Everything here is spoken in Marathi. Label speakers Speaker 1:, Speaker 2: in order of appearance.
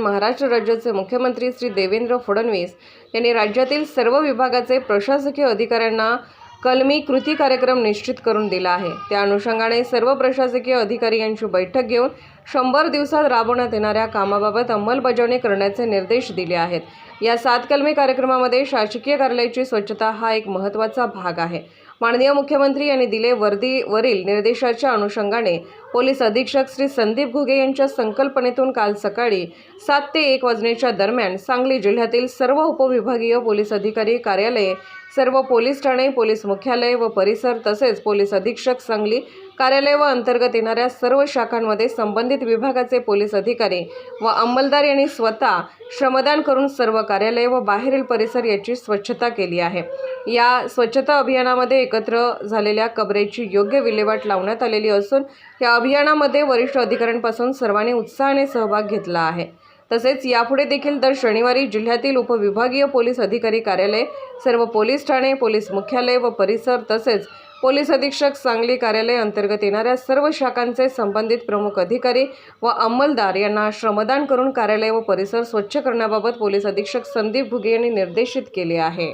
Speaker 1: महाराष्ट्र राज्याचे मुख्यमंत्री श्री देवेंद्र फडणवीस यांनी राज्यातील सर्व विभागाचे प्रशासकीय अधिकाऱ्यांना कलमी कृती कार्यक्रम निश्चित करून दिला आहे. त्या अनुषंगाने सर्व प्रशासकीय अधिकारी यांची बैठक घेऊन शंभर दिवसात राबवण्यात येणाऱ्या कामाबाबत अंमलबजावणी करण्याचे निर्देश दिले आहेत. या सात कलमी कार्यक्रमामध्ये शासकीय कार्यालयाची स्वच्छता हा एक महत्त्वाचा भाग आहे. माननीय मुख्यमंत्री यांनी दिले वर्दीवरील निर्देशाच्या अनुषंगाने पोलीस अधीक्षक श्री संदीप घुगे यांच्या संकल्पनेतून काल सकाळी सात ते एक वाजण्याच्या दरम्यान सांगली जिल्ह्यातील सर्व उपविभागीय पोलीस अधिकारी कार्यालये सर्व पोलीस ठाणे पोलीस मुख्यालय व परिसर तसेच पोलीस अधीक्षक सांगली कार्यालय व अंतर्गत येणाऱ्या सर्व शाखांमध्ये संबंधित विभागाचे पोलीस अधिकारी व अंमलदार यांनी स्वतः श्रमदान करून सर्व कार्यालय व बाहेरील परिसर याची स्वच्छता केली आहे. या स्वच्छता अभियानामध्ये एकत्र झालेल्या कबरेची योग्य विल्हेवाट लावण्यात आलेली असून या अभियानामध्ये वरिष्ठ अधिकाऱ्यांपासून सर्वांनी उत्साहाने सहभाग घेतला आहे. तसेच यापुढे देखील दर शनिवारी जिल्ह्यातील उपविभागीय पोलीस अधिकारी कार्यालय सर्व पोलीस ठाणे पोलीस मुख्यालय व परिसर तसेच पोलीस अधीक्षक सांगली कार्यालय अंतर्गत येणाऱ्या सर्व शाखांचे संबंधित प्रमुख अधिकारी व अंमलदार यांना श्रमदान करून कार्यालय व परिसर स्वच्छ करण्याबाबत पोलीस अधीक्षक संदीप भुगे यांनी निर्देशित केले आहे.